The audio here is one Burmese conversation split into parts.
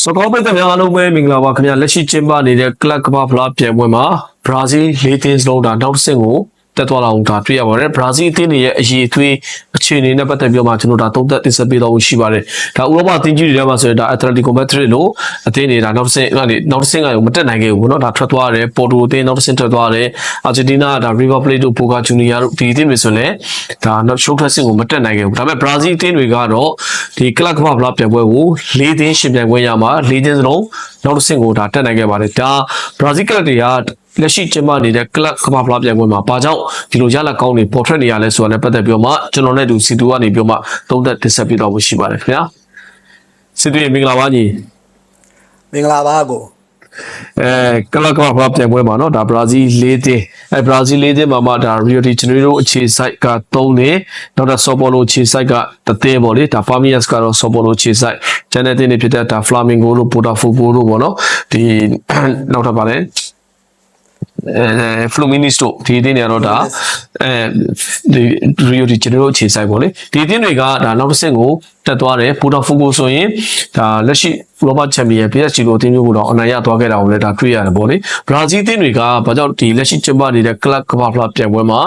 စကောပိတ်တဲ့များအားလုံးပဲမင်္ဂလာပါခင်ဗျလက်ရှိကျင်းပနေတဲ့ club ကမ္ဘာဖလားပြိုင်ပွဲမှာဘရာဇီး၄သင်းစလုံးဒါနောက်တစ်ဆင့်ကို တက်သွားလာအောင်ဒါတွေ့ရပါတယ်ဘရာဇီးအသင်းတွေရဲ့အရေးအသွေးအခြေအနေနဲ့ပတ်သက်ပြီးတော့မှကျွန်တော်ဒါသုံးသပ်တင်ဆက်ပေးတော့ရှိပါတယ်ဒါဥရောပအသင်းကြီးတွေထဲမှာဆိုရင်ဒါ Atletico Madrid လို့အသင်းတွေဒါနောက်တစ်ဆင့်ကနေနောက်တစ်ဆင့်ကမတက်နိုင်ခဲ့ဘူးเนาะဒါထွက်သွားတယ်ပေါ်တိုအသင်းနောက်တစ်ဆင့်ထွက်သွားတယ်အာဂျင်တီးနားဒါ River Plate တို့ Boca Juniors တို့ဒီအသင်းတွေဆိုရင်ဒါနောက်ရှုံးထွက်ဆင့်ကိုမတက်နိုင်ခဲ့ဘူးဒါပေမဲ့ဘရာဇီးအသင်းတွေကတော့ဒီကလပ်ကမ္ဘာဖလားပြိုင်ပွဲကို၄သင်းရှင်ပြိုင်ပွဲရမှာ၄သင်းစလုံးနောက်တစ်ဆင့်ကိုဒါတက်နိုင်ခဲ့ပါတယ်ဒါဘရာဇီးကလပ်တွေက လက်ရှိကျင်းပနေတဲ့ကလပ်ကမ္ဘာဖလားပြိုင်ပွဲမှာဘာကြောင့်ဒီလိုရလကောင်းတွေပေါ်ထွက်နေရလဲဆိုတာနဲ့ပတ်သက်ပြီးတော့မှကျွန်တော်နဲ့တူစီတူကနေပြီးတော့မှသုံးသက်တင်ဆက်ပေးတော့ဖို့ရှိပါတယ်ခင်ဗျာစီတူရေမင်္ဂလာပါညီ မင်္ဂလာပါကို အဲကလပ်ကမ္ဘာဖလားပြိုင်ပွဲမှာเนาะဒါဘရာဇီး၄တင်းအဲဘရာဇီး၄တင်းမှာမှဒါ Rio de Janeiro အခြေစိုက်က3တင်းနောက်တော့ Sao Paulo အခြေစိုက်ကတစ်တင်းပေါ့လေဒါ Famias ကတော့ Sao Paulo အခြေစိုက်ကျန်တဲ့တင်းတွေဖြစ်တဲ့ဒါ Flamengo လို့ Botafogo လို့ပေါ့နော်ဒီနောက်ထပ် ပါလဲအဲ Fluminense တို့ဒီအသင်းတွေကတော့ဒါအဲဒီ Rio de Janeiro အခြေစိုက်ပေါ့လေဒီအသင်းတွေကဒါနောက်တစ်ဆင့်ကိုတက်သွားတယ် Botafogo ဆိုရင်ဒါလက်ရှိဥရောပချန်ပီယံ PSG လိုအသင်းမျိုးကိုတော့အနိုင်ရသွားခဲ့တာကိုလည်းဒါတွေ့ရတယ်ပေါ့လေဘရာဇီးအသင်းတွေကဘာကြောင့်ဒီလက်ရှိကျင်းပနေတဲ့ club ကမ္ဘာဖလားပြိုင်ပွဲမှာ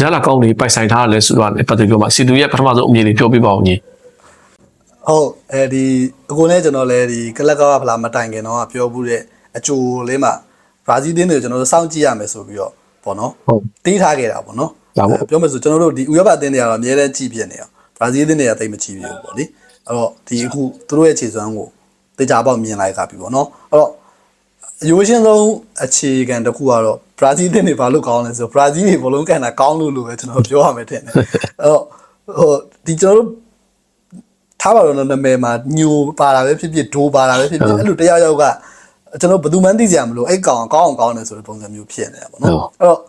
ရလာကောင်းတွေပိုက်ဆိုင်ထားရလဲဆိုတာလည်းပတ်သက်ပြီးတော့မှစီတူရဲ့ပထမဆုံးအမြင်လေးပြောပြပါဦးညီဟုတ်အဲဒီအကိုနဲ့ကျွန်တော်လည်းဒီကလပ်ကားဖလားမတိုင်ခင်တော့ပြောဘူးတဲ့အကျိုးလေးမှာ ဘရာဇီးတင်းတွေကျွန်တော်တို့စောင့်ကြည့်ရမယ်ဆိုပြီးတော့ပေါ့နော်ဟုတ်တီးထားခဲ့တာပေါ့နော်ဒါပေါ့အဲပြောမယ်ဆိုကျွန်တော်တို့ဒီဥရောပအသင်းတွေကတော့အများတန်းကြည့်ပြနေအောင်ဘရာဇီးတင်းတွေကတိတ်မကြည့်ပြဘူးပေါ့လေအဲ့တော့ဒီအခုသူတို့ရဲ့ခြေစွမ်းကိုတေချာပေါက်မြင်လိုက်တာပြီပေါ့နော်အဲ့တော့အရိုးရှင်းဆုံးအခြေခံတစ်ခုကတော့ဘရာဇီးတင်းတွေဘာလို့ကောင်းလဲဆိုတော့ဘရာဇီးတွေဘလုံးကန်တာကောင်းလို့လို့ပဲကျွန်တော်ပြောရမယ်ထင်တယ်အဲ့တော့ဟိုဒီကျွန်တော်တို့ထားပါတော့နာမည်မှာညိုပါတာပဲဖြစ်ဖြစ်ဒိုးပါတာပဲဖြစ်ဖြစ်အဲ့လိုတရားရောက်က ကျွန်တော်ဘယ်သူမှန်းသိကြမလို့အဲ့ကောင်ကောင်းအောင်ကောင်းတယ်ဆိုတဲ့ပုံစံမျိုးဖြစ်နေတာပေါ့နော်အဲ့တော့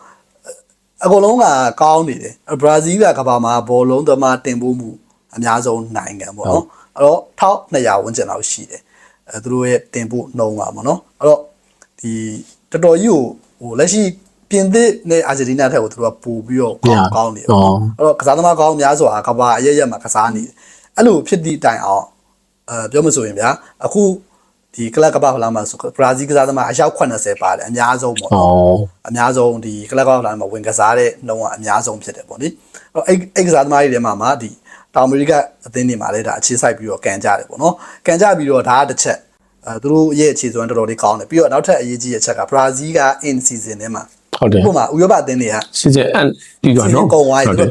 အကုန်လုံးကကောင်းနေတယ်ဘရာဇီးကကမ္ဘာမှာဘောလုံးသမားတင်ပို့မှုအများဆုံးနိုင်ငံပေါ့နော်အဲ့တော့1200ဝန်းကျင်လောက်ရှိတယ်အဲသူတို့ရဲ့တင်ပို့နှုန်းကပေါ့နော်အဲ့တော့ဒီတော်တော်ကြီးကိုဟိုလက်ရှိပြင်သစ်နဲ့အာဂျင်တီးနားထက်ကိုသူတို့ကပို့ပြီးတော့ကောင်းကောင်းနေတယ်ပေါ့နော်အဲ့တော့ကစားသမားကောင်းများစွာကဘာအရရက်မှာကစားနေတယ်အဲ့လိုဖြစ်သည့်တိုင်အောင်အဲပြောမဆိုရင်ဗျာအခု ဒီကလပ်ကပ္ပဖလားမှာဆိုဘရာဇီးကစားသမားအယောက်80ပါတယ်အများဆုံးပေါ့နော်အများဆုံးဒီကလပ်ကပ္ပဖလားမှာဝင်ကစားတဲ့နှုန်းကအများဆုံးဖြစ်တယ်ပေါ့နိအဲ့တော့အဲ့အဲ့ကစားသမားတွေထဲမှာမှဒီတောင်အမေရိကအသင်းတွေမှာလည်းဒါအခြေစိုက်ပြီးတော့ကန်ကြတယ်ပေါ့နော်ကန်ကြပြီးတော့ဒါကတစ်ချက်အဲသူတို့ရဲ့အခြေစွမ်းတော်တော်လေးကောင်းတယ်ပြီးတော့နောက်ထပ်အရေးကြီးတဲ့ချက်ကဘရာဇီးက in season ထဲမှာဟုတ်တယ်ဥပမာဥရောပအသင်းတွေကစီစဉ်အန်ဒီတော့စီနော်စဉ်ကုန်သွားပြီသူ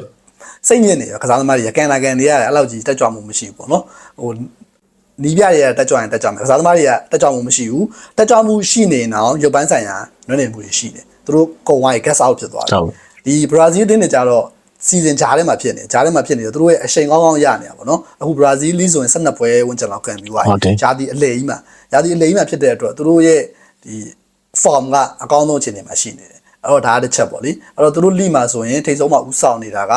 စိတ်ညစ်နေရကစားသမားတွေကကန်လာကန်နေရတယ်အဲ့လောက်ကြီးတက်ကြွမှုမရှိဘူးပေါ့နော်ဟို နီးပြတွေကတက်ကြွရင်တက်ကြွမယ်ကစားသမားတွေကတက်ကြွမှုမရှိဘူးတက်ကြွမှုရှိနေအောင်ရုပ်ပိုင်းဆိုင်ရာနွမ်းနယ်မှုတွေရှိတယ်သူတို့ကုန်သွားရင် gas out ဖြစ်သွားတယ်ဒီဘရာဇီးတင်းတွေကြတော့စီဇန်ဂျားထဲမှာဖြစ်နေဂျားထဲမှာဖြစ်နေတော့သူတို့ရဲ့အရှိန်ကောင်းကောင်းရနေတာပေါ့နော်အခုဘရာဇီးလီဆိုရင်12ပွဲဝန်းကျင်လောက်ကန်ပြီးသွားပြီဂျာဒီအလေကြီးမှာဂျာဒီအလေကြီးမှာဖြစ်တဲ့အတွက်သူတို့ရဲ့ဒီ form ကအကောင်းဆုံးအခြေအနေမှာရှိနေတယ်အဲ့တော့ဒါကတစ်ချက်ပေါ့လေအဲ့တော့သူတို့လိမှာဆိုရင်ထိတ်ဆုံးမှာဥဆောင်နေတာက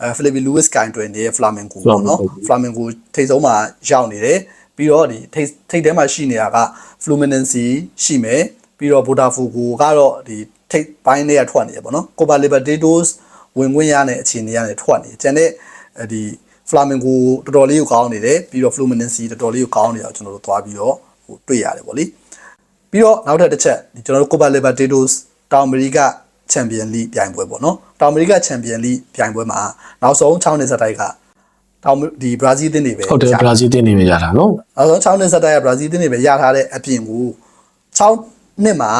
အဲဖိလစ်ပီလူးစ်ကိုင်တွင်နေတဲ့ Flamengo ပေါ့နော် Flamengo ထိတ်ဆုံးမှာရောက်နေတယ် ပြီးတော့ဒီထိတ်ထိတ်ထဲမှာရှိနေတာက Fluminense ရှိမယ်ပြီးတော့ Botafogo ကတော့ဒီထိတ်ပိုင်းတွေကထွက်နေရပေါ့နော် Copa Libertadores ဝင်ခွင့်ရတဲ့အခြေအနေကနေထွက်နေကျန်တဲ့ဒီ Flamengo တော်တော်လေးကိုကောင်းနေတယ်ပြီးတော့ Fluminense တော်တော်လေးကိုကောင်းနေအောင်ကျွန်တော်တို့သွားပြီးတော့ဟိုတွေ့ရတယ်ပေါ့လေပြီးတော့နောက်ထပ်တစ်ချက်ဒီကျွန်တော်တို့ Copa Libertadores တောင်အမေရိကချန်ပီယံလိပြိုင်ပွဲပေါ့နော်တောင်အမေရိကချန်ပီယံလိပြိုင်ပွဲမှာနောက်ဆုံး6နှစ်ဆက်တိုက်က တောင်ဒီဘရာဇီးတင်းတွေပဲဟုတ်တယ်ဘရာဇီးတင်းနေနေကြတာနော်နောက်ဆုံး6နှစ်ဆက်တိုက်ကဘရာဇီးတင်းတွေပဲရထားတဲ့အပြင်ကို6နှစ်မှာ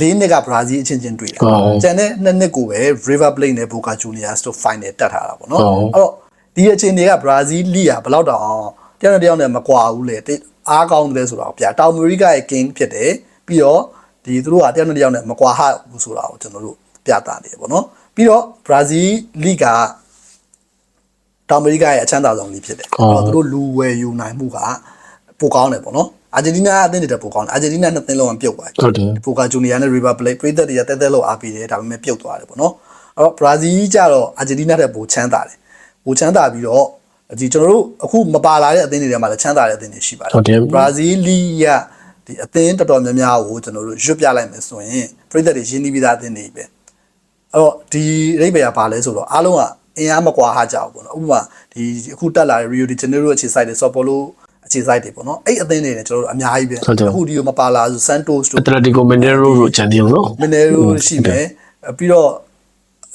၄နှစ်ကဘရာဇီးအချင်းချင်းတွေ့တာဟုတ်ကျန်တဲ့နှစ်နှစ်ကိုပဲ River Plate နဲ့ Boca Juniors တို့ final တက်ထားတာပေါ့နော်ဟုတ်အဲ့တော့ဒီအချိန်တွေကဘရာဇီးလိကဘယ်လောက်တောင်တယောက်နဲ့တယောက်နဲ့မကွာဘူးလေတိအားကောင်းတယ်ဆိုတာကိုပြတောင်အမေရိကရဲ့ king ဖြစ်တယ်ပြီးတော့ဒီသူတို့ကတယောက်နဲ့တယောက်နဲ့မကွာဟဘူးဆိုတာကိုကျွန်တော်တို့ပြသနေတယ်ပေါ့နော်ပြီးတော့ဘရာဇီးလိက တောင်အမေရိကရဲ့အချမ်းသာဆုံးလိဖြစ်တယ်ဟုတ်အဲ့တော့သူတို့လူဝယ်ယူနိုင်မှုကပိုကောင်းတယ်ပေါ့နော်အာဂျင်တီးနားအသင်းတွေတက်ပိုကောင်းတယ်အာဂျင်တီးနားနှစ်သင်းလုံးကပြုတ်သွားတယ်ဟုတ်တယ်ပိုကာဂျူနီယာနဲ့ River Plate ပြည်သက်တွေကတဲတဲလို့အားပေးတယ်ဒါပေမဲ့ပြုတ်သွားတယ်ပေါ့နော်အဲ့တော့ဘရာဇီးကျတော့အာဂျင်တီးနားတဲ့ပိုချမ်းသာတယ်ပိုချမ်းသာပြီးတော့ဒီကျွန်တော်တို့အခုမပါလာတဲ့အသင်းတွေထဲမှာလည်းချမ်းသာတဲ့အသင်းတွေရှိပါတယ်ဟုတ်တယ်ဘရာဇီးလီကဒီအသင်းတော်တော်များများကိုကျွန်တော်တို့ရွတ်ပြလိုက်မယ်ဆိုရင်ပြည်သက်တွေရင်းနှီးပြီးသားအသင်းတွေပဲအဲ့တော့ဒီရိပ်ပယ်ကဘာလဲဆိုတော့အားလုံးကအင်အားမကွာဟကြဘူးပေါ့နော်ဥပမာဒီအခုတက်လာတဲ့ Rio de Janeiro အခြေစိုက်တဲ့ Sao Paulo အခြေစိုက်တွေပေါ့နော်အဲ့အသင်းတွေနဲ့ကျွန်တော်တို့အများကြီးပဲဟုတ်တယ်အခုဒီကိုမပါလာဆို Santos တို့ Atletico Mineiro တို့ချန်ပီယံနော်မနေရိုရှိမယ်အဲပြီးတော့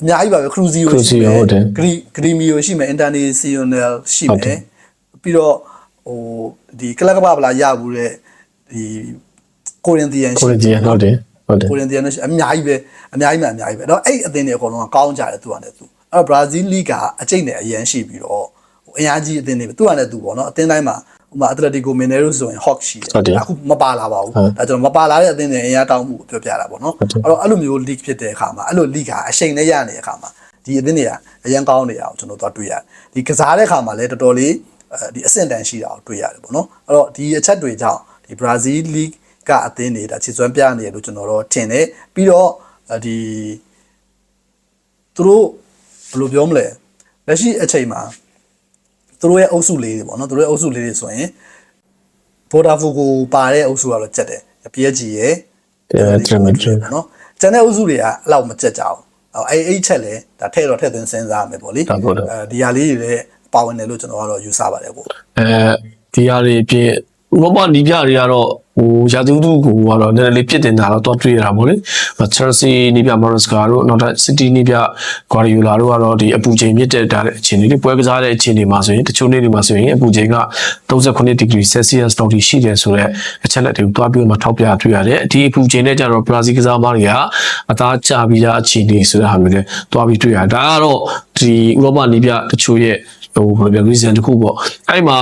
အများကြီးပါပဲခရူဇီယိုရှိမယ် Cruzeiro ဟုတ်တယ်ဂရီဂရီမီယိုရှိမယ်အင်တာနေစီယိုနယ်ရှိဟုတ်မတယ်ယ်ပြီးတော့ဟိုဒီကလပ်ကပ္ပလာရဘူးတဲ့ဒီကိုရင်တီယန်ရှိကိုရီးယားဟုတ်တယ်ဟုတ်တယ်ကိုရင်တီယန်ရှိအများကြီးပဲအများကြီးမှအများကြီးပဲတော့အဲ့အသင်းတွေအကုန်လုံးကကောင်းကြတယ်သူကလည်းသူ အဲ့တော့ဘရာဇီးလိကအကျိတ်နဲ့အရန်ရှိပြီးတော့ဟိုအင်အားကြီးအသင်းတွေပဲသူကလည်းသူပေါ့နော်အသင်းတိုင်းမှာဥပမာအက်တလက်တီကိုမင်နေရိုဆိုရင် Hawk ရှိတယ်ဟုတ်တယ်အခုမပါလာပါဘူးဟုတ်ဒါကျွန်တော်မပါလာတဲ့အသင်းတွေအင်အားတောင်းမှုကိုပြောပြတာပေါ့နော်ဟုတ်တယ်အဲ့တော့အဲ့လိုမျိုး league ဖြစ်တဲ့အခါမှာအဲ့လို league ကအရှိန်နဲ့ရနေတဲ့အခါမှာဒီအသင်းတွေကအရန်ကောင်းနေရအောင်ကျွန်တော်တို့တွေ့ရတယ်ဒီကစားတဲ့အခါမှာလည်းတော်တော်လေးအဲဒီအဆင့်တန်းရှိတာကိုတွေ့ရတယ်ပေါ့နော်အဲ့တော့ဒီအချက်တွေကြောင့်ဒီ Brazil League ကအသင်းတွေဒါခြေစွမ်းပြနေတယ်လို့ကျွန်တော်တို့ထင်တယ်ပြီးတော့ဒီသူတို့ ဘယ်လိုပြောမလဲလက်ရှိအချိန်မှာသူတို့ရဲ့အုပ်စုလေးတွေပေါ့နော်သူတို့ရဲ့အုပ်စုလေးတွေဆိုရင် Botafogo ပါတဲ့အုပ်စုကတော့ကြက်တယ် PSG ရဲ့ Real Madrid နော်ကျန်တဲ့အုပ်စုတွေကအဲ့လောက်မကြက်ကြအောင်အဲ့အဲ့ချက်လေဒါထည့်တော့ထည့်သွင်းစဉ်းစားရမယ်ပေါ့လေဒါပေါ့တော့အဲဒီဟာလေးတွေလည်းပါဝင်တယ်လို့ကျွန်တော်ကတော့ယူဆပါတယ်ပေါ့အဲဒီဟာတွေအပြင်ဥပမာနီးပြတွေကတော့ ဟိုရာသီဥတုကိုကတော့နည်းနည်းလေးပြစ်တင်တာတော့တော့တွေ့ရတာပေါ့လေ။ Chelsea နီးပြ Maresca တို့နောက်ထပ် City နီးပြ Guardiola တို့ကတော့ဒီအပူချိန်မြင့်တက်တာတဲ့အခြေအနေတွေပွဲကစားတဲ့အခြေအနေမှာဆိုရင်တချို့နေ့တွေမှာဆိုရင်အပူချိန်က38 degree Celsius လောက်ထိရှိတယ်ဆိုတော့အချက်လက်တွေကိုတွားပြီးမှထောက်ပြတွေ့ရတယ်။ဒီအပူချိန်နဲ့ကြတော့ Brazil ကစားသမားတွေကအသားကျပြီးသားအခြေအနေဆိုတဲ့ဟာမျိုးနဲ့တွားပြီးတွေ့ရတယ်။ဒါကတော့ဒီဥရောပနီးပြတချို့ရဲ့ဟိုဘယ်လိုပြော reason တစ်ခုပေါ့အဲ့မှာ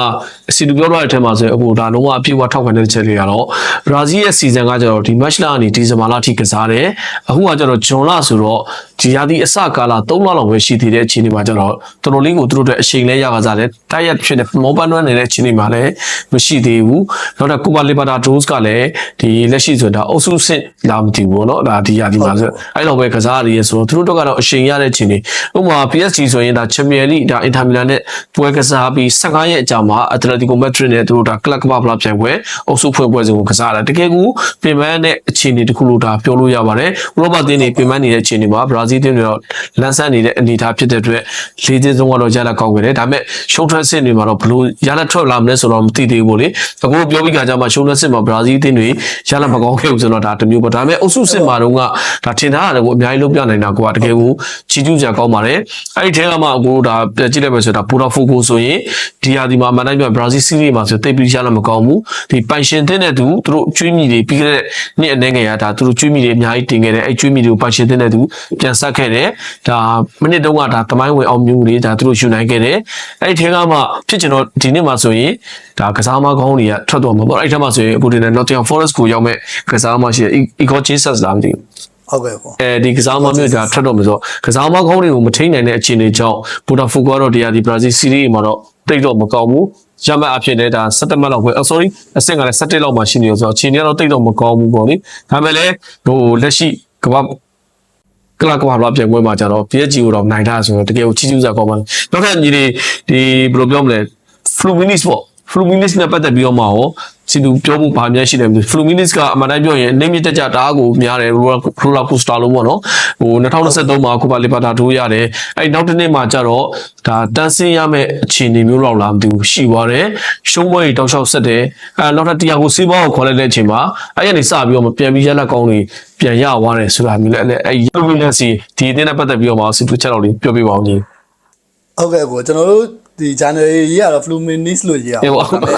စီတူပြောတော့တဲ့အထက်မှာဆိုရင်အခုဒါလုံးဝအပြည့်အဝထောက်ခံတဲ့ချက်တွေကတော့ဘရာဇီးရဲ့ season ကကျတော့ဒီ match လာကနေဒီဇင်ဘာလအထိကစားတယ်အခုကကျတော့ဂျွန်လဆိုတော့ဒီရာသီအစကာလ3လလောက်ပဲရှိသေးတဲ့အခြေအနေမှာကျတော့တော်တော်လေးကိုသူတို့အတွက်အချိန်လဲရကစားတယ်တိုက်ရက်ဖြစ်တဲ့မောပန်းတွန်းနေတဲ့အခြေအနေမှာလည်းမရှိသေးဘူးနောက်တော့ကူပါလီဘာတာဒိုးစ်ကလည်းဒီလက်ရှိဆိုတာအုပ်စုစစ်လာမသိဘူးပေါ့နော်ဒါဒီရာသီမှာဆိုအဲ့လိုပဲကစားရည်ဆိုတော့သူတို့တော့ကတော့အချိန်ရတဲ့အခြေအနေဥပမာ PSG ဆိုရင်ဒါချန်ပီယံလိဒါအင်တာမီလန်နဲ့ပွဲကစားပြီး15ရက်အကြာမှာအက်တလက်တီကိုမက်ဒရစ်နဲ့သူတို့ဒါကလပ်ကပ္ပဖလားပြိုင်ပွဲအုပ်စုဖွင့်ပွဲစဉ်ကိုကစားတာတကယ်ကူပြင်ပန်းတဲ့အခြေအနေတစ်ခုလို့ဒါပြောလို့ရပါတယ်ဥရောပသင်းတွေပြင်ပန်းနေတဲ့အခြေအနေမှာဘရာဇီးသင်းတွေတော့လန်ဆန်းနေတဲ့အနေအထားဖြစ်တဲ့အတွက်လေးသင်းဆုံးကတော့ရလက်ကောင်းခဲ့တယ်ဒါပေမဲ့ရှုံးထွက်စစ်တွေမှာတော့ဘလို့ရလက်ထွက်လာမလဲဆိုတော့မသိသေးဘူးလေအခုပြောပြီးကြကြမှာရှုံးထွက်စစ်မှာဘရာဇီးသင်းတွေရလက်မကောင်းခဲ့ဘူးဆိုတော့ဒါတစ်မျိုးပေါ့ဒါပေမဲ့အုပ်စုစစ်မှာတော့ကဒါထင်ထားရတယ်ကိုအများကြီးလုပ်ပြနိုင်တာကိုကတကယ်ကိုချီးကျူးစရာကောင်းပါတယ်အဲ့ဒီထဲကမှကိုဒါကြည့်လိုက်မယ်ဆိုတော့ပူတာဖိုကိုဆိုရင်ဒီဟာဒီမှာမန်တိုင်းပြဘရာဇီးစီးရီးမှာဆိုတိတ်ပြီးရလက်မကောင်းဘူးဒီပိုင်ရှင်သင်းတဲ့သူသူတို့ကျွေးမိတွေပြီးခဲ့တဲ့နှစ်အနေငယ်ရဒါသူတို့ကျွေးမိတွေအများကြီးတင်ခဲ့တယ်အဲ့ကျွေးမိတွေကိုပိုင်ရှင်သင်းတဲ့သူပြန်ဆက်ခဲ့တယ်ဒါမိနစ်တုန်းကဒါတမိုင်းဝင်အောင်မြင်မှုတွေဒါသူတို့ယူနိုင်ခဲ့တယ်အဲ့ဒီထဲကမှဖြစ်ချင်တော့ဒီနေ့မှာဆိုရင်ဒါကစားမကောင်းတွေကထွက်တော့မှာပေါ့အဲ့ဒီထဲမှာဆိုရင်အခုဒီနေ့ Nottingham Forest ကိုရောက်မဲ့ကစားမရှိတဲ့ Igor Jesus လားမသိဘူးဟုတ်ကဲ့ပေါ့အဲဒီကစားမမျိုးဒါထွက်တော့မဆိုကစားမကောင်းတွေကိုမထိန်နိုင်တဲ့အခြေအနေကြောင့်ဘူတာဖူကတော့တရားဒီဘရာဇီးစီးရီးမှာတော့တိတ်တော့မကောင်းဘူး ရမတ်အဖြစ်နဲ့ဒါ17မှတ်လောက်ပဲအော် sorry အဆင့်ကလည်း17လောက်မှရှိနေရောဆိုတော့အခြေအနေကတော့တိတ်တော့မကောင်းဘူးပေါ့လေဒါပေမဲ့လည်းဟိုလက်ရှိကမ္ဘာကလကဘာလာပြန်ပွဲမှာကျတော့ PSG ကိုတော့နိုင်တာဆိုတော့တကယ်ကိုချီးကျူးစရာကောင်းပါတယ်နောက်ထပ်ညီတွေဒီဘယ်လိုပြောမလဲ Fluminis ပေါ့ Fluminis နဲ့ပတ်သက်ပြီးတော့မှရောစီသူပြောဖို့ဘာများရှိတယ်မသိဘူး Fluminis ကအမှန်တိုင်းပြောရင်နေမြင့်တက်ကြတအားကိုများတယ် roller coaster လုံးပေါ့နော်ဟို2023မှာကူပါလီပါတာထိုးရတယ်အဲ့နောက်တစ်နေ့မှာကျတော့ဒါတန်းစင်းရမယ့်အခြေအနေမျိုးလောက်လာမသိဘူးရှိသွားတယ်ရှုံးပွဲတွေတောက်လျှောက်ဆက်တယ်အဲနောက်ထပ်တရားကိုစေးဘောကိုခေါ်လိုက်တဲ့အချိန်မှာအဲ့ရနေစပြီးတော့ပြန်ပြီးရက်လက်ကောင်းတွေပြန်ရသွားတယ်ဆိုတာမျိုးလည်းအဲ့ Fluminense ဒီအတင်းနဲ့ပတ်သက်ပြီးတော့မှစီသူချက်တော့လေးပြောပြပါအောင်ကြီးဟုတ်ကဲ့ကိုကျွန်တော်တို့ ဒီ January ရေးရတော့ Fluminense လို့ရေးရအေးအောင်ပေါ့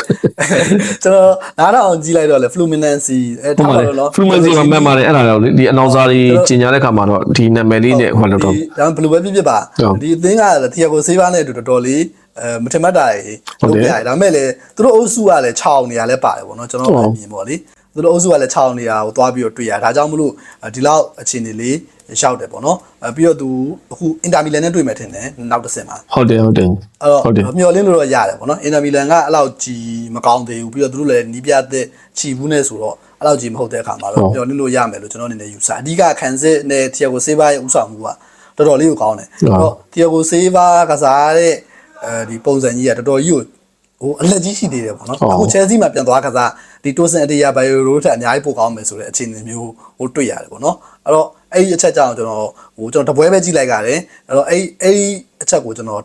ကျွန်တော်နားတော့အောင်ကြည့်လိုက်တော့လေ Fluminense အဲဟုတ်ထားပါပါတယ်တော့နော် fluency မှာမှတ်ပါတယ်အဲ့ဒါတော့လေဒီ announcer တွေကျင်ညာတဲ့ခါမှာတော့ဒီနာမည်လေးနဲ့ဟိုလောက်တော့ဒီဒါဘယ်လိုပဲဖြစ်ဖြစ်ပါဟုတ်ဒီအသင်းကတီယာကိုဆေးပါနဲ့အတူတော်တော်လေးအဲမထင်မှတ်တာရေဟုတ်တယ်ပြရတယ်ဒါပေမဲ့လေသူတို့အုပ်စုကလည်း6နေရာလဲပါတယ်ပေါ့နော်ကျွန်တော်ဟုတ်အမြင်ပေါ့လေသူတို့အုပ်စုကလည်း6နေရာကိုသွားပြီးတော့တွေ့ရဒါကြောင့်မလို့ဒီလောက်အခြေအနေလေး ရှောက်တယ်ပေါ့နော်အဲပြီးတော့သူအခုအင်တာမီလန်နဲ့တွေ့မယ်ထင်တယ်နောက်တစ်ဆင့်မှာဟုတ်တယ်ဟုတ်တယ်အဲ့တော့ဟုတ်တယ်မျော်လင့်လို့တော့ရတယ်ပေါ့နော်အင်တာမီလန်ကအဲ့လောက်ကြီးမကောင်းသေးဘူးပြီးတော့သူတို့လည်းနီးပြတဲ့ချီဘူးနဲ့ဆိုတော့အဲ့လောက်ကြီးမဟုတ်တဲ့အခါမှာတော့မျော်လင့်လို့ရမယ်လို့ကျွန်တော်အနေနဲ့ယူဆအဓိကခံစစ်နဲ့တီယာကိုဆေးပါရဲ့ဥဆောင်မှုကတော်တော်လေးကိုကောင်းတယ်အဲ့တော့တီယာကိုဆေးပါကစားတဲ့အဲဒီပုံစံကြီးကတော်တော်ကြီးကိုဟိုအလက်ကြီးရှိသေးတယ်ပေါ့နော်အခုချဲစီမှာပြန်သွားကစားဒီတိုဆန်အတေးရဘိုင်ယိုရိုထက်အများကြီးပိုကောင်းမယ်ဆိုတဲ့အခြေအနေမျိုးဟိုတွေ့ရတယ်ပေါ့နော်အဲ့တော့ အဲ့ဒီအချက်ကြောင့်ကျွန်တော်ဟိုကျွန်တော်တပွဲပဲကြည့်လိုက်ရတယ်အဲ့တော့အဲ့အဲ့ဒီအချက်ကိုကျွန်တော်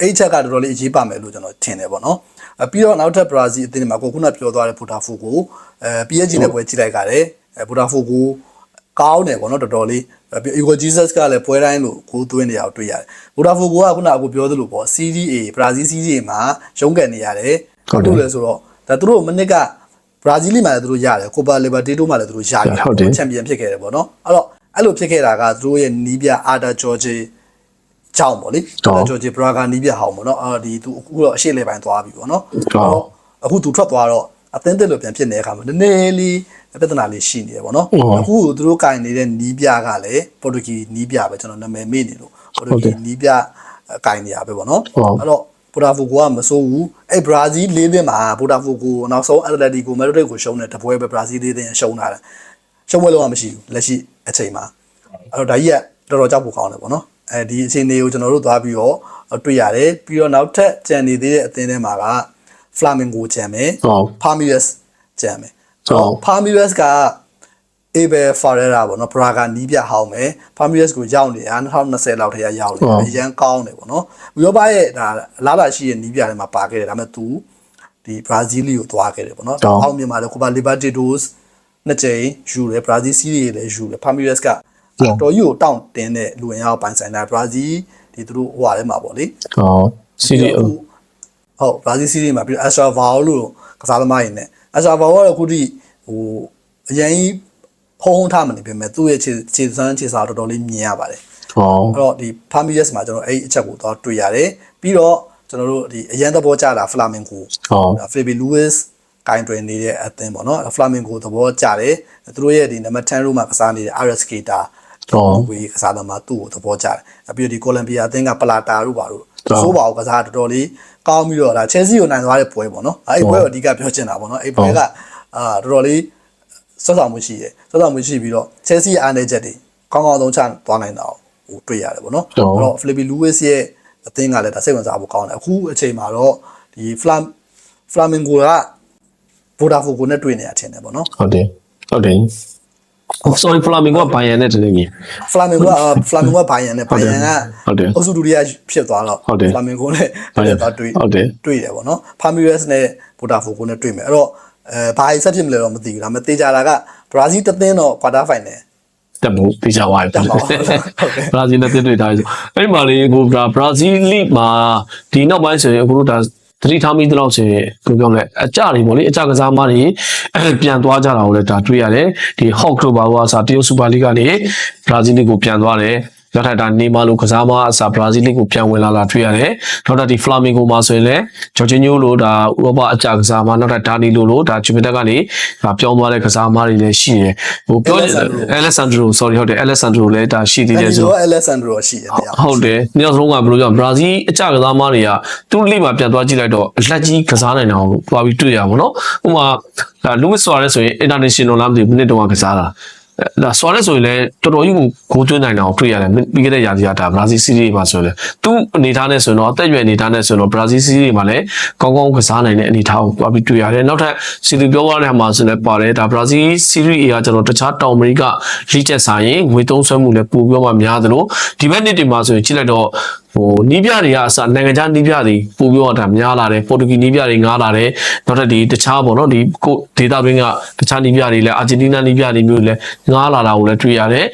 အဲ့ချက်ကတော်တော်လေးအရေးပါမယ်လို့ကျွန်တော်ထင်တယ်ပေါ့နော်အပြီးတော့နောက်ထပ်ဘရာဇီးအသင်းတွေမှာကိုခုနပြောသွားတဲ့ဘူတာဖိုကိုအဲ PSG နဲ့ပွဲကြည့်လိုက်ကြတယ်အဲဘူတာဖိုကိုကောင်းတယ်ပေါ့နော်တော်တော်လေးအီဂိုဂျီဆတ်ကလည်းပွဲတိုင်းလို့ကိုသွင်းနေရအောင်တွေ့ရတယ်ဘူတာဖိုကိုကခုနကကိုပြောသလိုပေါ့ CDA ဘရာဇီး CDA မှာရုံးကန်နေရတယ်ဟုတ်တယ်လို့လဲဆိုတော့ဒါသူတို့မနစ်ကဘရာဇီးလိမှာလည်းသူတို့ရတယ်ကိုပါလီဘာတေတိုမှာလည်းသူတို့ရတယ်ဟုတ်တယ်ချန်ပီယံဖြစ်ခဲ့တယ်ပေါ့နော်အဲ့တော့ အဲ့လိုဖြစ်ခဲ့တာကသူတို့ရဲ့နီးပြအာတာဂျော်ဂျီကြောင်းပေါ့လေဟုတ်ဂျော်ဂျီဘရာဂါနီးပြဟောင်းပေါ့နော်အာဒီသူအခုတော့အရှိလေပိုင်းသွားပြီပေါ့နော်ဟုတ်တော့အခုသူထွက်သွားတော့အသင်းတက်လို့ပြန်ဖြစ်နေတဲ့အခါမှာနည်းနည်းလေးပြဿနာလေးရှိနေတယ်ပေါ့နော်ဟုတ်အခုသူတို့ကင်နေတဲ့နီးပြကလည်းပေါ်တူဂီနီးပြပဲကျွန်တော်နာမည်မေ့နေလို့ပေါ်တူဟုတ်တဂီယ်နီးပြကင်နေရပဲပေါ့နော်ဟုတ်အဲ့တော့ပိုတာဖိုကိုကမစိုးဘူးအဲ့ဘရာဇီးလေးသင်းမှာပိုတာဖိုကိုနောက်ဆုံးအက်တလက်တီကိုမက်ဒရစ်ကိုရှုံးတယ်တပွဲပဲဘရာဇီးလေးသင်းရှုံးတာတယ် ရှုံးပွဲလုံးဝမရှိဘူးလက်ရှိအချိန်မှာအဲ့တော့ဒါကြီးကတော်တော်ကြောက်ဖို့ကောင်းတယ်ပေါ့နော်အဲဒီအခြေအနေကိုကျွန်တော်တို့သွားပြီးတော့တွေ့ရတယ်ပြီးတော့နောက်ထပ်ကြံနေသေးတဲ့အသင်းထဲမှာက Flamingo ကြံမယ်ဟုတ် Palmeiras ကြံမယ်ဟုတ် Palmeiras က Abel Ferreira ပေါ့နော် Braga နီးပြဟောင်းမယ် Palmeiras ကိုရောက်နေတာ2020လောက်ထဲကရောက်နေဟုတ်တယ်အရန်ကောင်းတယ်ပေါ့နော်ဥရောပရဲ့ဒါလာလာရှိရဲ့နီးပြထဲမှာပါခဲ့တယ်ဒါပေမဲ့ तू ဒီ Brazil ကိုသွားခဲ့တယ်ပေါ့နော်ဟုတ်အောက်မြန်မာလည်း Copa Libertadores နှစ်ကြိမ်ယူတယ် Brazil Series လည်းယူတယ် Palmeiras ကဟုတ်တော်ကြီးကိုတောင့်တင်းတဲ့လူဝင်ရောက်ပိုင်ဆိုင်တာ Brazil ဒီသူတို့ဟိုဟာထဲမှာပေါ့လေဟောစီရီဟုတ် Brazil Series မှာပြီးတော့ Astra Val လို့ကစားသမားတွေနဲ့ Astra Val ကတော့ခုထိဟိုအရင်ကြီးဖုံးဖုံးထားမနေပြင်မဲ့သူ့ရဲ့ခြေခြေစမ်းခြေစာတော်တော်လေးမြင်ရပါတယ်ဟောအဲ့တော့ဒီ Palmeiras မှာကျွန်တော်အဲ့ဒီအချက်ကိုတော့တွေ့ရတယ်ပြီးတော့ကျွန်တော်တို့ဒီအရန်သဘောကျတာ Flamengo ဟောဒါ Felipe Luis ကင်တွင်နေတဲ့အသင်းပေါ့နော် Flamengo သဘောကျတယ်သူတို့ရဲ့ဒီနံပါတ်10ရိုးမှာကစားနေတဲ့ RS Keita ဟုတ်ဝေးကစားသမားသူ့ကိုသဘောကျတယ်အပြီးတော့ဒီကိုလံဘီယာအသင်းကပလာတာတို့ပါတို့ဟုတ်ဆိုးပါအောင်ကစားတော်တော်လေးကောင်းပြီးတော့ဒါ Chelsea ကိုနိုင်သွားတဲ့ပွဲပေါ့နော်အဲ့ဒီပွဲကိုအဓိကပြောချင်တာပေါ့နော်အဲ့ဒီပွဲကအာတော်တော်လေးဆွတ်ဆောင်မှုရှိတယ်ဆွတ်ဆောင်မှုရှိပြီးတော့ Chelsea ရဲ့အားနည်းချက်တွေကောင်းကောင်းသုံးချသွားနိုင်တာကိုဟိုတွေ့ရတယ်ပေါ့နော်ဟုတ်အဲ့တော့ Felipe Luis ရဲ့အသင်းကလည်းဒါစိတ်ဝင်စားဖို့ကောင်းတယ်အခုအချိန်မှာတော့ဒီ Flam Flamengo က Vodafone ကိုနဲ့တွေ့နေရထင်တယ်ပေါ့နော်ဟုတ်တယ်ဟုတ်တယ် sorry flamingo ကဘိုင်ယန်နဲ့တည်းကြီး Flamengo က Flamengo ကဘိုင်ယန်နဲ့ဘိုင်ယန်ကဟုတ်တယ်အုပ်စုဒုတိယဖြစ်သွားတော့ဟုတ်တယ် Flamengo နဲ့ဟုတ်တယ်တော့တွေ့ဟုတ်တယ်တွေ့တယ်ပေါ့နော် Palmeiras နဲ့ Botafogo ကိုနဲ့တွေ့မယ်အဲ့တော့အဲဘာကြီးဆက်ဖြစ်မလဲတော့မသိဘူးဒါပေမဲ့တေချာတာက Brazil တသင်းတော့ quarter final တက်ဖို့ပြကြသွားပြီတက်ပါဘူးဘရာဇီးနဲ့တင်းတွေ့တာဆိုအဲ့ဒီမှာလေကိုဘရာဘရာဇီးလိမှာဒီနောက်ပိုင်းဆိုရင်အခုတို့ဒါ သတိထားမိသလောက်ဆိုရင်ဘယ်လိုပြောမလဲအကြတွေပေါ့လေအကြကစားမတွေပြန်သွားကြတာကိုလည်းဒါတွေ့ရတယ်ဒီ Hawk တို့ဘာလို့အစားတရုတ်စူပါလိကနေဘရာဇီးလိကိုပြန်သွားတယ် နောက်ထပ်ဒါနေမာလိုကစားမအစားဘရာဇီးလိကိုပြန်ဝင်လာတာတွေ့ရတယ်နောက်ထပ်ဒီ Flamengo မှာဆိုရင်လည်းဂျော်ဂျီညိုလိုဒါဥရောပအကြကစားမနောက်ထပ်ဒါနီလိုလိုဒါဂျူဗင်တက်ကနေဒါပြောင်းသွားတဲ့ကစားမတွေလည်းရှိတယ်ဟိုပြော Alessandro sorry ဟုတ်တယ် Alessandro လည်းဒါရှိသေးတယ်ဒီဆိုလိုတော့ Alessandro ရှိတယ်တရားဟုတ်တယ်။နှစ်ယောက်စလုံးကဘယ်လိုကြောင့်ဘရာဇီးအကြကစားမားတွေကသူ့လိမှာပြန်သွားကြည့်လိုက်တော့အလက်ကြီးကစားနိုင်တာကိုသွားပြီးတွေ့ရပါတော့။ဥပမာဒါလူးမစ်ဆွာရဲဆိုရင် international လားမသိဘူးမိနစ်တုန်းကကစားတာ။ ဒါဆွာရဲဆိုရင်လည်းတော်တော်ကြီးကိုဂိုးသွင်းနိုင်တာကိုတွေ့ရတယ်။ပြီးခဲ့တဲ့ရာသီကဒါဘရာဇီးစီးရီးမှာဆိုရင်လည်းသူ့အနေထားနဲ့ဆိုရင်တော့အသက်အရွယ်အနေထားနဲ့ဆိုရင်တော့ဘရာဇီးစီးရီးမှာလည်းကောင်းကောင်းကစားနိုင်တဲ့အနေထားကိုသွားပြီးတွေ့ရတယ်။နောက်ထပ်စီလီပြောရတဲ့မှာဆိုလည်းပါတယ်ဒါဘရာဇီးစီးရီးကကျွန်တော်တခြားတောင်အမေရိကလိချက်ဆိုင်ရင်ငွေသုံးစွဲမှုလည်းပိုပြီးတော့မှများသလိုဒီဘက်နှစ်တွေမှာဆိုရင်ကြည့်လိုက်တော့ ဟိုနီးပြတွေကအစနိုင်ငံခြားနီးပြတွေပို့ပြီးတော့ဒါများလာတယ်ပေါ်တူဂီနီးပြတွေငားလာတယ်နောက်ထပ်ဒီတခြားပေါ့နော်ဒီကိုဒေတာတွင်းကတခြားနီးပြတွေလည်းအာဂျင်တီးနားနီးပြတွေမျိုးလည်းငားလာတာကိုလည်းတွေ့ရတယ်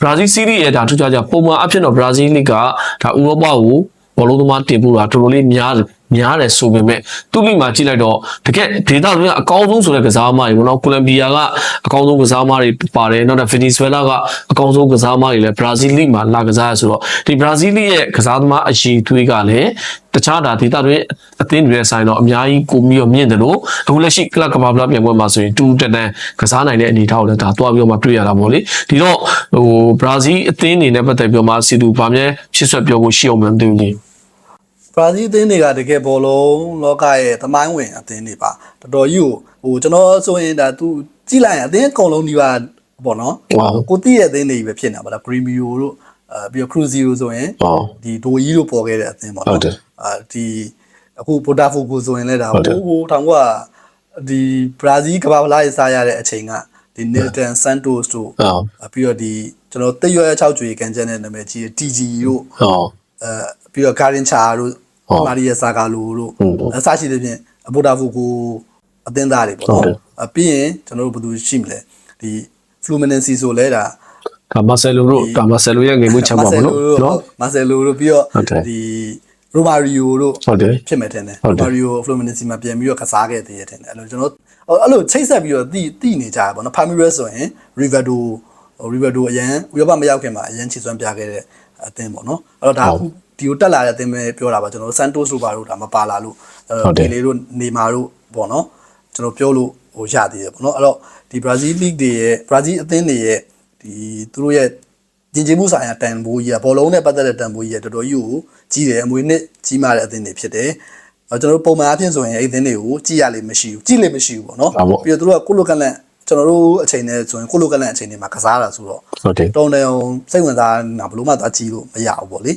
ဘရာဇီးစီးရီးရဲ့ဒါထူးခြားချက်ပုံမှန်အဖြစ်တော့ဘရာဇီးလိကဒါဥရောပကိုဟဘောလုံးသမားတင်ပို့တာတော်တော်လေးများတယ် များတယ်ဆိုပေမဲ့သူ့လိမှာကြည့်လိုက်တော့တကယ်ဒေတာတွေကအကောင်းဆုံးဆိုတဲ့ကစားသမားတွေပေါ့နော်ကိုလံဘီယာကအကောင်းဆုံးကစားသမားတွေပါတယ်နောက်တော့ဗင်နီဇွဲလားကအကောင်းဆုံးကစားသမားတွေလည်းဘရာဇီးလိမှာလာကစားရဆိုတော့ဒီဘရာဇီးလိရဲ့ကစားသမားအရှိသွေးကလည်းတခြားဒါဒေတာတွေအသင်းတွေရဲ့ဆိုင်တော့အများကြီးကိုပြီးတော့မြင့်တယ်လို့အခုလက်ရှိကလပ်ကဘာဘလာပြန်ပွဲမှာဆိုရင်တူတန်တန်ကစားနိုင်တဲ့အနေအထားကိုလည်းဒါတွားပြီးတော့မှတွေ့ရတာပေါ့လေဒီတော့ဟိုဘရာဇီးအသင်းအနေနဲ့ပတ်သက်ပြီးတော့မှစီတူဗာမြဲဖြစ်ဆွက်ပြောဖို့ရှိအောင်မသိဘူးကြီး ဘရာဇီးအသင်းတွေကတကယ်ဘောလုံးလောကရဲ့သမိုင်းဝင်အသင်းတွေပါတော်တော်ကြီးကိုဟိုကျွန်တော်ဆိုရင်ဒါသူကြည့်လိုက်ရင်အသင်းအကုန်လုံးဒီပါပေါ့နော်ဟုတ်ကိုတိရဲ့အသင်းတွေပဲဖြစ်နေတာပါလားဂရီမီယိုတို့အဲပြီးတော့ခရူဇီယိုဆိုရင်ဟုတ်ဒီဒိုကြီးတို့ပေါ်ခဲ့တဲ့အသင်းပေါ့ဟုတ်နော်တယ်အာဒီအခုပိုတာဖိုကိုဆိုရင်လည်းဒါဟုတ်တယ်ဟိုဟိုထောင်ကဒီဘရာဇီးကမ္ဘာဖလားရေးစားရတဲ့အချိန်ကဒီနီလ်တန်ဆန်တိုစ်တို့ဟုတ်အပြီးတော့ဒီကျွန်တော်တိတ်ရွယ်6ကျွေကန်ကျန်တဲ့နာမည်ကြီး TG တို့ဟုတ်အဲပြီးတော့ဂါရင်ချာတို့ဟုတ် မာရီယာဆာဂါလိုတို့ဟုတ်ဟုတ်အစရှိတဲ့ဖြင့်အပိုတာဖူကိုအသင်းသားတွေပေါ့ဟုတ်နော်တယ်အပြီးရင်ကျွန်တော်တို့ဘယ်သူရှိမလဲဒီ Fluminense ဆိုလဲဒါဒါမာဆယ်လိုတို့ဒါမာဆယ်လိုရဲ့ငယ်မှုချမ်းပါမလို့နော်မာဆယ်လိုတို့ပြီးတော့ဟုတ်တယ်ဒီရိုမာရီယိုတို့ဟုတ်တယ်ဖြစ်မယ်ထင်တယ်ဟုတ်တယ်မာရီယိုဖလိုမင်စီမှာပြန်ပြီးတော့ကစားခဲ့သေးတယ်ထင်တယ်အဲ့လိုကျွန်တော်အဲ့လိုချိတ်ဆက်ပြီးတော့တိတိနေကြရပါတော့ဖာမီရက်ဆိုရင်ရီဗာဒိုရီဗာဒိုအရန်ဥရောပမရောက်ခင်မှာအရန်ချီစွမ်းပြခဲ့တဲ့အသင်းပေါ့နော်အဲ့တော့ဒါအခု ဒီကိုတက်လာတဲ့အသင်းပဲပြောတာပါကျွန်တော်တို့ဆန်တိုးစ်တို့ပါတို့ဒါမပါလာလို့ဟုတ်တယ်ဒီလေးတို့နေမာတို့ပေါ့နော်ကျွန်တော်ပြောလို့ဟိုရသေးတယ်ပေါ့နော်အဲ့တော့ဒီဘရာဇီးလိဂ်တွေရဲ့ဘရာဇီးအသင်းတွေရဲ့ဒီသူတို့ရဲ့ကျင်ကျင်မှုဆိုင်ရာတန်ဖိုးကြီးကဘောလုံးနဲ့ပတ်သက်တဲ့တန်ဖိုးကြီးကတော်တော်ကြီးကိုကြီးတယ်အမွေနှစ်ကြီးမားတဲ့အသင်းတွေဖြစ်တယ်။အဲကျွန်တော်တို့ပုံမှန်အဖြစ်ဆိုရင်အဲ့ဒီအသင်းတွေကိုကြည့်ရလိမ့်မရှိဘူးကြည့်လိမ့်မရှိဘူးပေါ့နော်ဟုတ်ပါဘူးပြီးတော့သူတို့ကကိုလိုကလန်ကျွန်တော်တို့အချိန်နဲ့ဆိုရင်ကိုလိုကလန်အချိန်တွေမှာကစားတာဆိုတော့ဟုတ်တယ်တုံတယ်အောင်စိတ်ဝင်စားတာဘလို့မှသွားကြည့်လို့မရဘူးပေါ့လေ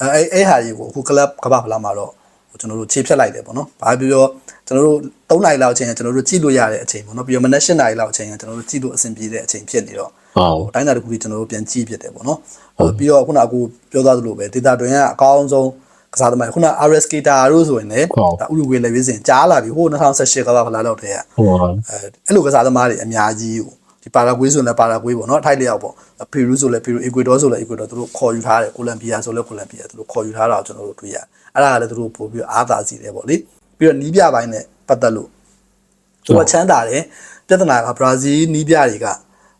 အဲအဲအဲ့ဟာကြီးကိုအခုကလပ်ကမ္ဘာဖလားမှာတော့ကျွန်တော်တို့ခြေဖြတ်လိုက်တယ်ပေါ့နော်ဘာပြောပြောကျွန်တော်တို့3နိုင်လောက်အချိန်ကကျွန်တော်တို့ကြည့်လို့ရတဲ့အချိန်ပေါ့နော်ပြီးတော့မနက်7နိုင်လောက်အချိန်ကကျွန်တော်တို့ကြည့်လို့အဆင်ပြေတဲ့အချိန်ဖြစ်နေတော့ဟုတ်တိုင်းတာတစ်ခုကြီးကျွန်တော်တို့ပြန်ကြည့်ဖြစ်တယ်ပေါ့နော်ဟိုပြီးတော့ခုနကအခုပြောသားသလိုပဲဒေတာတွင်ကအကောင်းဆုံးကစားသမားခုန RS Skater တို့ဆိုရင်လည်းဟုတ်ဒါဥရုဂွေလည်းပြီးစဉ်ကြားလာပြီဟို2018ကမ္ဘာဖလားလောက်တည်းကဟုတ်အဲအဲ့လိုကစားသမားတွေအများကြီးကို ဒီပါရာဂွေးဆိုလည်းပါရာဂွေးပေါ့နော်အထိုက်လျောက်ပေါ့ပီရူးဆိုလည်းပီရူးအီကွေဒေါဆိုလည်းအီကွေဒေါသူတို့ခေါ်ယူထားတယ်ကိုလံဘီယာဆိုလည်းကိုလံဘီယာသူတို့ခေါ်ယူထားတာကိုကျွန်တော်တို့တွေ့ရတယ်အဲ့ဒါကလည်းသူတို့ပို့ပြီးအားသာစီတယ်ပေါ့လေပြီးတော့နီးပြပိုင်းနဲ့ပတ်သက်လို့သူကချမ်းသာတယ်ပြဿနာကဘရာဇီးနီးပြတွေက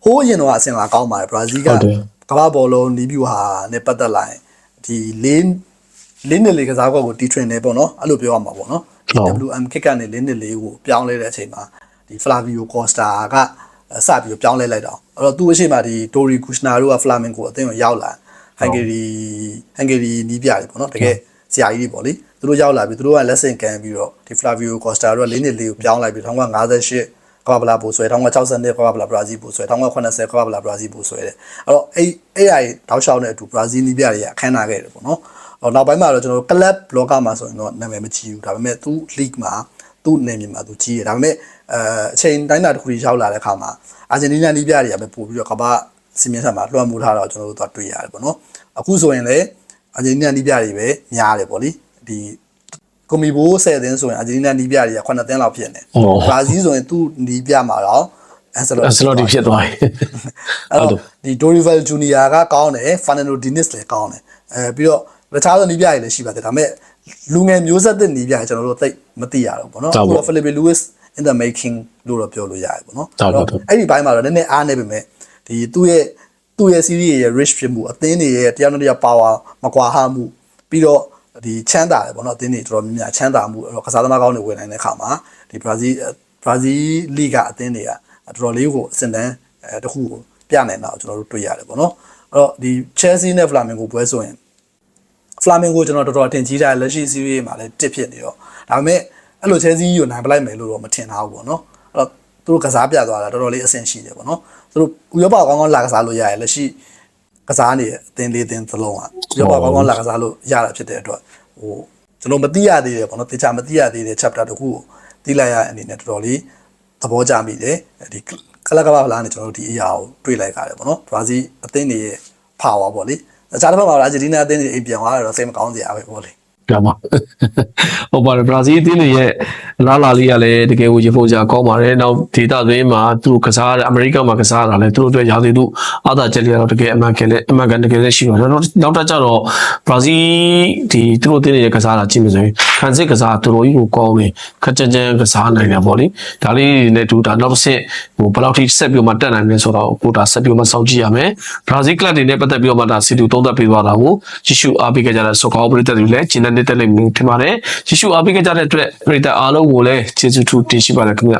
ဟိုးအရင်တော့အဆင်လာကောင်းပါတယ်ဘရာဇီးကဟုတ်တယ်ကမ္ဘာဘောလုံးနီးပြူဟာနဲ့ပတ်သက်လာရင်ဒီလေးလေးနှစ်လေးကစားကွက်ကိုတီထွင်နေပေါ့နော်အဲ့လိုပြောရမှာပေါ့နော်ဒီဟုတ် WM kick ကနေလေးနှစ်လေးကိုပြောင်းလဲတဲ့အချိန်မှာဒီ Flavio Costa က စပြီးတော့ပြောင်းလဲလိုက်တာအဲ့တော့သူ့အရှိမဒီ Tori Kushner တို့က Flamengo အသင်းကိုရောက်လာဟန်ဂေရီဟန်ဂေရီနီးပြတယ်ပေါ့နော်တကယ်ဆရာကြီးတွေပေါ့လေသူတို့ရောက်လာပြီးသူတို့ကလက်ဆင့်ကန်ပြီးတော့ဒီ Flavio Costa တို့ကလေးနှစ်လေးကိုပြောင်းလိုက်ပြီး1958ကမ္ဘာဗလာပို့ဆွဲ1962ကမ္ဘာဗလာဘရာဇီးပို့ဆွဲ1980ကမ္ဘာဗလာဘရာဇီးပို့ဆွဲတယ်အဲ့တော့အဲ့အဲ့အရာတောက်လျှောက်နဲ့အတူဘရာဇီးနီးပြတွေကအခမ်းအနားခဲ့တယ်ပေါ့နော်ဟောနောက်ပိုင်းမှာတော့ကျွန်တော်တို့ club blogger မှာဆိုရင်တော့နာမည်မကြီးဘူးဒါပေမဲ့သူ league မှာ သူ့နေမြေမှာသူကြီးတယ်ဒါပေမဲ့အဲအချိန်တိုင်းတာတစ်ခုကြီးရောက်လာတဲ့အခါမှာအာဂျင်တီးနားနီးပြတွေကပဲပို့ပြီးတော့ကမ္ဘာစီမင်းဆက်မှာလွှမ်းမိုးထားတော့ကျွန်တော်တို့တော့တွေ့ရတယ်ပေါ့နော်အခုဆိုရင်လည်းအာဂျင်တီးနားနီးပြတွေပဲများတယ်ပေါ့လေဒီကွန်မီဘိုး10သင်းဆိုရင်အာဂျင်တီးနားနီးပြတွေက9သင်းလောက်ဖြစ်နေဟုတ်ဘရာဇီးဆိုရင်သူ့နီးပြမှာတော့အန်ဆယ်လိုအစလော်ဒီဖြစ်သွားပြီအဲ့တော့ဒီဒိုရီဗယ်ဂျူနီယာကကောင်းတယ်ဖာနန်ဒိုဒီနစ်လည်းကောင်းတယ်အဲပြီးတော့တခြားသောနီးပြတွေလည်းရှိပါတယ်ဒါပေမဲ့ လူငယ်မျိုးဆက်တဲ့နေပြကျွန်တော်တို့သိမသိရတော့ဘောနော်အခုတော့ Philip Lewis in the making လို့တော့ပြောလို့ရတယ်ဘောနော်အဲ့တော့အဲ့ဒီဘိုင်းမှာတော့နည်းနည်းအားနေပေမဲ့ဒီသူ့ရဲ့သူ့ရဲ့ series ရဲ့ rich ဖြစ်မှုအသင်းတွေရဲ့တရားနဲ့တရား power မကွာဟမှုပြီးတော့ဒီချမ်းသာတယ်ပေါ့နော်အသင်းတွေတော်တော်များများချမ်းသာမှုအဲ့တော့ကစားသမားကောင်းတွေဝင်နိုင်တဲ့ခါမှာဒီ Brazil Brazil League ကအသင်းတွေကတော်တော်လေးကိုအဆင့်တန်းအဲတခုကိုပြနိုင်တာကိုကျွန်တော်တို့တွေ့ရတယ်ပေါ့နော်အဲ့တော့ဒီ Chelsea နဲ့ Flamengo ပွဲဆိုရင် Flamengo ကျွန်တော်တော်တော်အထင်ကြီးတာလက်ရှိ series မှာလည်းတစ်ဖြစ်နေတော့ဒါပေမဲ့အဲ့လို Chelsea ကိုနိုင်ပလိုက်မယ်လို့တော့မထင်ထားဘူးပေါ့နော်အဲ့တော့သူတို့ကစားပြသွားတာတော်တော်လေးအဆင်ရှိတယ်ပေါ့နော်သူတို့ဥရောပကောင်းကောင်းလာကစားလို့ရတယ်လက်ရှိကစားနေတဲ့အသင်းလေးအသင်းသလုံးကဥရောပကောင်းကောင်းလာကစားလို့ရတာဖြစ်တဲ့အတွက်ဟိုကျွန်တော်မသိရသေးတယ်ပေါ့နော်တေချာမသိရသေးတဲ့ chapter တခုကိုသိလိုက်ရတဲ့အနေနဲ့တော်တော်လေးသဘောကျမိတယ်ဒီကလကဘာဖလားနဲ့ကျွန်တော်တို့ဒီအရာကိုတွေ့လိုက်ရတယ်ပေါ့နော်ဘရာဇီးအသင်းတွေရဲ့ power ပေါ့လေ တခြားတစ်ဖက်မှာအာဂျင်တီးနားအသင်းတွေအိမ်ပြန်သွားတယ်တော့စိတ်မကောင်းစရာပဲပေါ့လေအဒါမှဟုတ်ပါတယ်ဘရာဇီးအသင်းတွေရဲ့ လာလာလေးကလည်းတကယ်ကိုရေပုံစံကောင်းပါတယ်နောက်ဒေတာသွင်းမှာသူတို့ကစားတဲ့အမေရိကန်မှာကစားတာလည်းသူတို့အတွက်ရာသီသူအာသာချက်တွေကတော့တကယ်အမှန်ကန်နဲ့အမှန်ကန်တကယ်လည်းရှိပါတယ်နောက်နောက်တစ်ချက်တော့ဘရာဇီးဒီသူတို့အသင်းတွေရဲ့ကစားတာကြည့်မယ်ဆိုရင်ခံစစ်ကစားတော်တော်ကြီးကိုကောင်းတယ်ခက်ကြမ်းကြမ်းကစားနိုင်တယ်ပေါ့လေဒါလေးတွေနဲ့တူတာနောက်တစ်ဆင့်ဟိုဘယ်လောက်ထိဆက်ပြီးမှတက်နိုင်မလဲဆိုတော့ကိုတာဆက်ပြီးမှစောင့်ကြည့်ရမယ်ဘရာဇီးကလပ်တွေနဲ့ပတ်သက်ပြီးတော့မှဒါစီတူသုံးသပ်ပေးသွားတာကိုကြည့်ရှုအားပေးကြကြတဲ့ဆော့ကာပရိသတ်တွေလည်းကျင်းတဲ့တက်လိမ့်မယ်ထင်ပါတယ်ကြည့်ရှုအားပေးကြကြတဲ့အတွက်ပရိသတ်အားလုံးကိုလည်းကျေးဇူးထူးတင်ရှိပါတယ်ခင်ဗျ